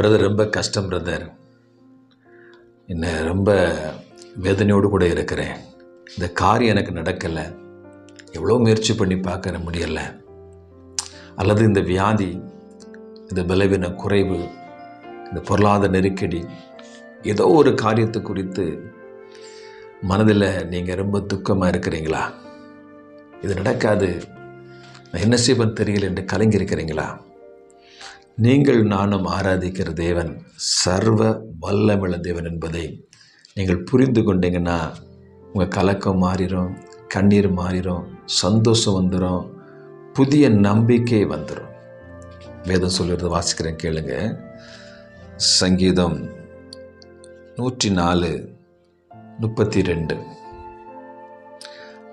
Brother ரொம்ப கஷ்டம் brother. என்ன ரொம்ப வேதனையோடு கூட இருக்கிறேன். இந்த காரியம் எனக்கு நடக்கலை. எவ்வளோ முயற்சி பண்ணி பார்க்க முடியலை. அல்லது இந்த வியாதி இந்த பலவீன குறைவு இந்த பொருளாதார நெருக்கடி ஏதோ ஒரு காரியத்தை குறித்து மனதில் நீங்கள் ரொம்ப துக்கமாக இருக்கிறீங்களா? இது நடக்காது. நான் என்ன செய்வேன் தெரியல என்று கலங்கியிருக்கிறீங்களா நீங்கள் நானும் ஆராதிக்கிற தேவன் சர்வ வல்லமிழ தேவன் என்பதை நீங்கள் புரிந்து கொண்டீங்கன்னா உங்கள் கலக்கம் மாறிடும் கண்ணீர் மாறிடும் சந்தோஷம் வந்துடும் புதிய நம்பிக்கை வந்துடும் வேதம் சொல்கிறது வாசிக்கிறேன் கேளுங்க. சங்கீதம் நூற்றி நாலு முப்பத்தி ரெண்டு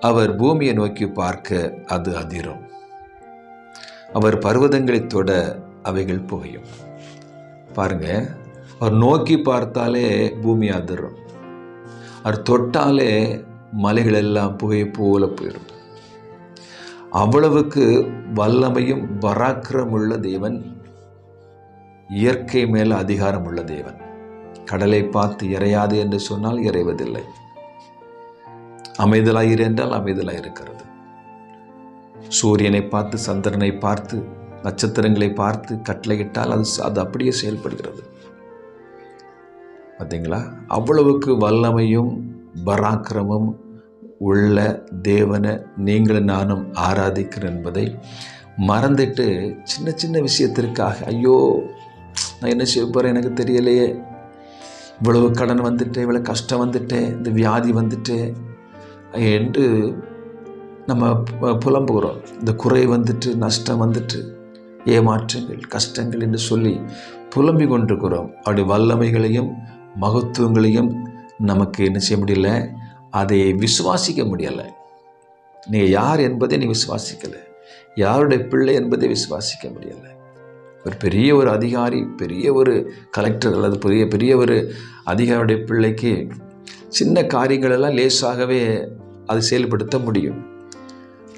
அவர் பூமியை நோக்கி பார்க்க அது அதிரும். அவர் பர்வதங்களை தொட அவைகள் புகையும். பாருங்க அவர் நோக்கி பார்த்தாலே பூமி அதிரும். அவர் தொட்டாலே மலைகள் எல்லாம் புகை போல போயிடும் அவ்வளவுக்கு வல்லமையும் பராக்கிரம் உள்ள தேவன் இயற்கை மேல் அதிகாரம் உள்ள தேவன். கடலை பார்த்து இறையாது என்று சொன்னால் இறைவதில்லை. அமைதலாயிரு என்றால் அமைதலாயிருக்கிறது. சூரியனை பார்த்து சந்திரனை பார்த்து நட்சத்திரங்களை பார்த்து கட்டளையிட்டால் அது அது அப்படியே செயல்படுகிறது. பார்த்தீங்களா அவ்வளவுக்கு வல்லமையும் பராக்கிரமும் உள்ள தேவனை நீங்களும் நானும் ஆராதிக்கிறேன் என்பதை மறந்துட்டு சின்ன சின்ன விஷயத்திற்காக ஐயோ நான் என்ன செய்ய போகிறேன் எனக்கு தெரியலையே. இவ்வளவு கடன் வந்துட்டேன் இவ்வளோ கஷ்டம் வந்துட்டேன் இந்த வியாதி வந்துட்டேன் என்று நம்ம புலம்புகிறோம். இந்த குறை வந்துட்டு நஷ்டம் வந்துட்டு ஏமாற்றங்கள் கஷ்டங்கள் என்று சொல்லி புலம்பிக் கொண்டிருக்கிறோம். அவருடைய வல்லமைகளையும் மகத்துவங்களையும் நமக்கு என்ன செய்ய முடியல? அதை விசுவாசிக்க முடியலை. நீங்கள் யார் என்பதை நீ விசுவாசிக்கலை. யாருடைய பிள்ளை என்பதை விசுவாசிக்க முடியலை. ஒரு பெரிய ஒரு அதிகாரி பெரிய ஒரு கலெக்டர் அல்லது பெரிய பெரிய ஒரு அதிகாரியுடைய பிள்ளைக்கு சின்ன காரியங்களெல்லாம் லேசாகவே அது செயல்படுத்த முடியும்.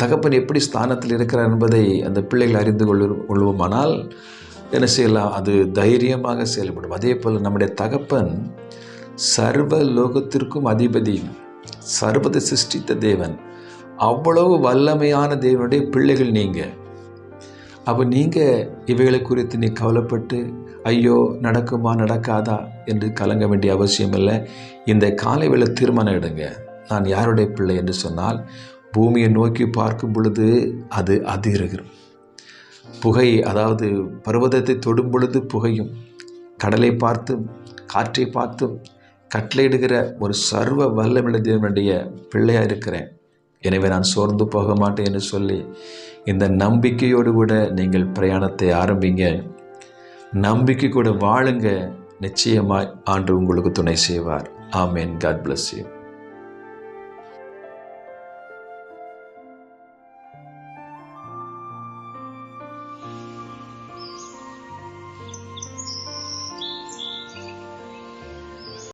தகப்பன் எப்படி ஸ்தானத்தில் இருக்கிறார் என்பதை அந்த பிள்ளைகள் அறிந்து கொள்ள கொள்வோமானால் என்ன செய்யலாம்? அது தைரியமாக செயல்படும். அதே போல் நம்முடைய தகப்பன் சர்வ லோகத்திற்கும் அதிபதி சர்வதை சிருஷ்டித்த தேவன். அவ்வளவு வல்லமையான தேவனுடைய பிள்ளைகள் நீங்கள் அப்போ நீங்கள் இவைகளை குறித்து நீ கவலைப்பட்டு ஐயோ நடக்குமா நடக்காதா என்று கலங்க வேண்டிய அவசியம் இல்லை இந்த காலை வேலை தீர்மானம் எடுங்க. நான் யாருடைய பிள்ளை என்று சொன்னால் பூமியை நோக்கி பார்க்கும் பொழுது அது அதிருகிறது புகை அதாவது பர்வதத்தை தொடும் பொழுது புகையும் கடலை பார்த்தும் காற்றை பார்த்தும் கட்டளையிடுகிற ஒரு சர்வ வல்லமிழ தேவனுடைய பிள்ளையாக இருக்கிறேன். எனவே நான் சோர்ந்து போக மாட்டேன் என்று சொல்லி இந்த நம்பிக்கையோடு கூட நீங்கள் பிரயாணத்தை ஆரம்பிங்க. நம்பிக்கை கூட வாழுங்க. நிச்சயமாய் ஆண்டு உங்களுக்கு துணை செய்வார். ஆமேன். God bless you